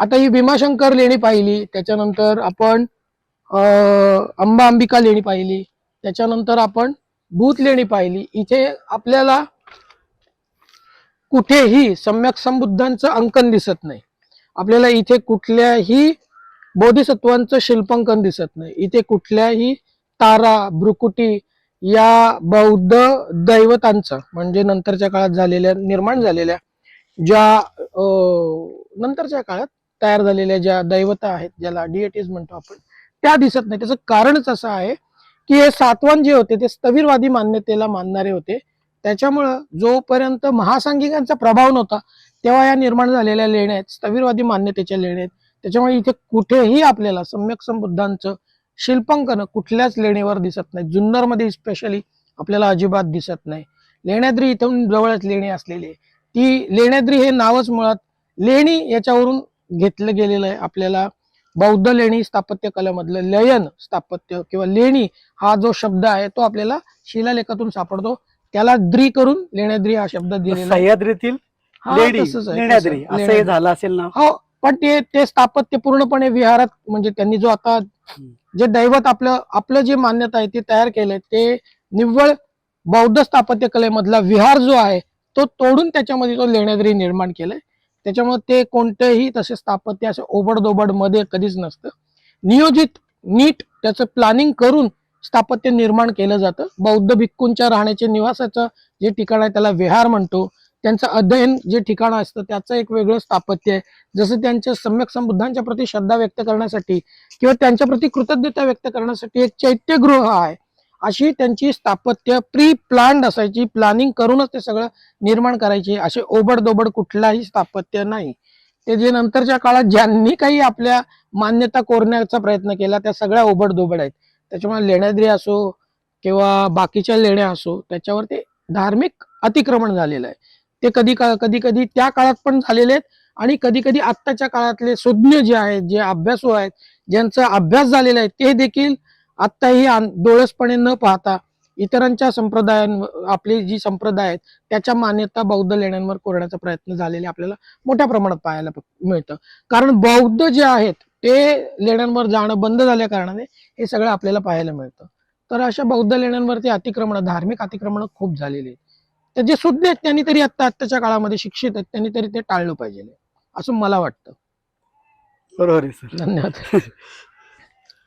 आता ही भीमाशंकर लेणी पाहिली त्याच्यानंतर आपण अंबा अंबिका लेणी पाहिली त्याच्यानंतर आपण भूत लेणी पाहिली. इथे आपल्याला कुठेही सम्यक संबुद्धांचं अंकन दिसत नाही. आपल्याला इथे कुठल्याही बोधिसत्वांचं शिल्पांकन दिसत नाही. इथे कुठल्याही तारा भ्रुकुटी या बौद्ध दैवतांचं म्हणजे नंतरच्या काळात झालेल्या निर्माण झालेल्या ज्या नंतरच्या काळात तयार झालेल्या ज्या दैवता आहेत ज्याला डिएटीज म्हणतो आपण त्या दिसत नाही. त्याचं कारणच असं आहे की हे सातवान जे होते ते स्थविरवादी मान्यतेला मानणारे होते. त्याच्यामुळं जोपर्यंत महासांघिकांचा प्रभाव नव्हता तेव्हा या निर्माण झालेल्या लेण्या आहेत स्थविरवादी मान्यतेच्या लेण्या आहेत. त्याच्यामुळे इथे कुठेही आपल्याला सम्यक संबुद्धांचं शिल्पांकन कुठल्याच लेणीवर दिसत नाही. जुन्नरमध्ये स्पेशली आपल्याला अजिबात दिसत नाही. लेण्याद्री इथून जवळच लेणी असलेली आहे. ती लेण्याद्री हे नावच मुळात लेणी याच्यावरून घेतलं गेलेलं आहे आपल्याला बौद्ध लेणी स्थापत्य कलेमधलं लयन स्थापत्य किंवा लेणी हा जो शब्द आहे तो आपल्याला शिलालेखातून सापडतो त्याला द्री करून लेण्याद्री हा शब्द दिलेला. सह्याद्रीतील. असं. झालं असेल ना हो पण ते ते स्थापत्य पूर्णपणे विहारात म्हणजे त्यांनी जो आता जे दैवत आपलं आपलं जे मान्यता आहे ते तयार केलंय ते निव्वळ बौद्ध स्थापत्य कलेमधला विहार जो आहे तो तोडून त्याच्यामध्ये तो लेण्याद्री निर्माण केलाय त्याच्यामुळे ते कोणतेही तसे स्थापत्य असं ओबडदोबडमध्ये कधीच नसतं. नियोजित नीट त्याचं प्लॅनिंग करून स्थापत्य निर्माण केलं जातं. बौद्ध भिक्खूंच्या राहण्याचे निवासाचं जे ठिकाण आहे त्याला विहार म्हणतो. त्यांचं अध्ययन जे ठिकाण असतं त्याचं एक वेगळं स्थापत्य आहे. जसं त्यांच्या सम्यक संबुद्धांच्या प्रती श्रद्धा व्यक्त करण्यासाठी किंवा त्यांच्या प्रती कृतज्ञता व्यक्त करण्यासाठी एक चैत्यगृह आहे. अशी त्यांची स्थापत्य प्री प्लॅन्ड असायची. प्लॅनिंग करूनच ते सगळं निर्माण करायचे. असे ओबडदोबड कुठलाही स्थापत्य नाही. ते जे नंतरच्या काळात ज्यांनी काही आपल्या मान्यता कोरण्याचा प्रयत्न केला त्या सगळ्या ओबडदोबड आहेत. त्याच्यामुळे लेण्याद्री असो किंवा बाकीच्या लेण्या असो त्याच्यावर ते धार्मिक अतिक्रमण झालेलं आहे. ते कधी का कधी कधी त्या काळात पण झालेले आहेत आणि कधी कधी आत्ताच्या काळातले सुज्ञ जे आहेत जे अभ्यासू आहेत ज्यांचा अभ्यास झालेला आहे ते देखील आत्ताही डोळसपणे न पाहता इतरांच्या संप्रदायांवर आपली जी संप्रदाय आहेत त्याच्या मान्यता बौद्ध लेण्यांवर कोरण्याचा प्रयत्न झालेले आपल्याला मोठ्या प्रमाणात पाहायला मिळतं. कारण बौद्ध जे आहेत ते लेण्यांवर जाणं बंद झाल्या कारणाने हे सगळं आपल्याला पाहायला मिळतं. तर अशा बौद्ध लेण्यांवरती अतिक्रमण धार्मिक अतिक्रमण खूप झालेली आहेत. तर जे सुज्ञ आहेत त्यांनी तरी आता आत्ताच्या काळामध्ये शिक्षित आहेत त्यांनी तरी ते टाळलं पाहिजे. असं मला वाटतं. बरोबर आहे सर. धन्यवाद.